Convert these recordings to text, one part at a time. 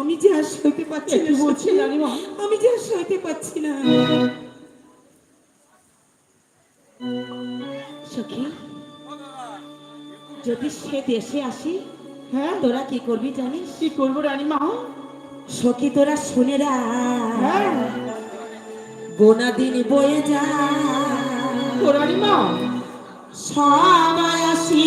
আমি যে আর সইতে পারছি না বলছি রানীমা। আমি যে আর সইতে পারছি না। সখী যদি সে দেশে আসি হ্যাঁ? তোরা কি করবি জানিস? কি করব রানীমা? সখী তোরা শুনে হ্যাঁ। গোনা দিন বয়ে যা। রানীমা। সবাই আসি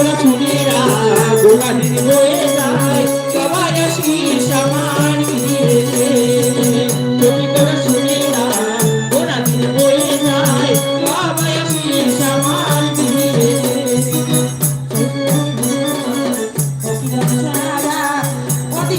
তোরা চুলেরা গোলাহির বয়ে যায় সবার শির সামান তুমি তোরা চুলেরা গোলাহির বয়ে যায় বাবা শির সামান অতি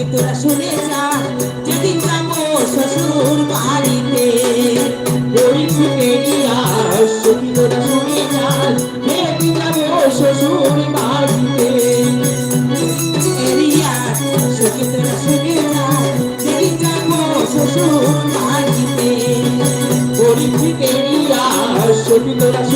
আজকে তোরা শুনে যা যদি যাব শ্বশুর বাড়িতে। তোরা শুনে যা যদি যাব শ্বশুর বাড়িতে। তোরা শুনে শ্বশুর বাড়িতে।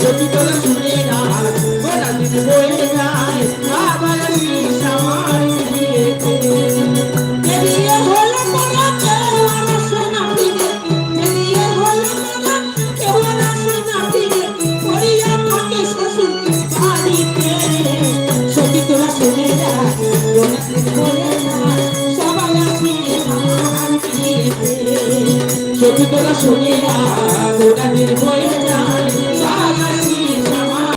যদি তোরা শুনে না চোখ তোরা শুনি না গোটা নির্ভয় না